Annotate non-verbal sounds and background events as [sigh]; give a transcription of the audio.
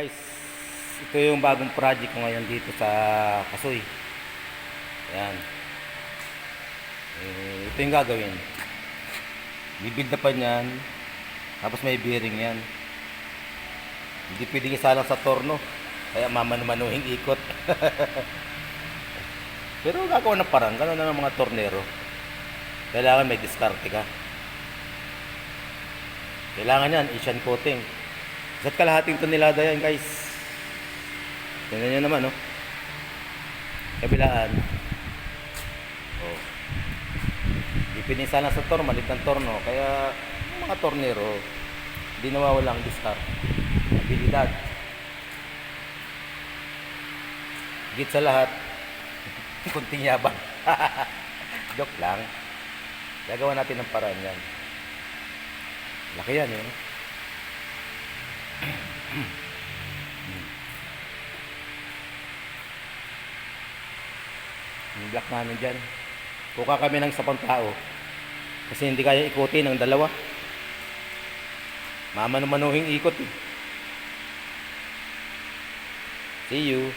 Guys, ito yung bagong project ko ngayon dito sa Kasoy. Ayan. Eh, ito yung gagawin. Bibuild na pa niyan. Tapos may bearing yan. Hindi pwedeng isalang sa torno. Kaya mamanu-manuhing ikot. [laughs] Pero gagawa ng parang. Ganun na ng mga tornero. Kailangan may diskarte ka. Kailangan yan, Asian coating. Isa't kalahating tonelada yan, guys. Tingnan nyo naman, no? Kabilaan. Oh. Di pinisa na sa torno, malit ng torno. Kaya, yung mga tornero, di nawawala ang diskart. Abilidad. Higit sa lahat, [laughs] kunting yabang. [laughs] Joke lang. Gagawa natin ng paraan yan. Laki yan, eh. Yung black namin dyan. Kuka kami ng sapang tao. Kasi hindi kaya ikutin ng dalawa. Mamanu-manuhing ikot eh. See you.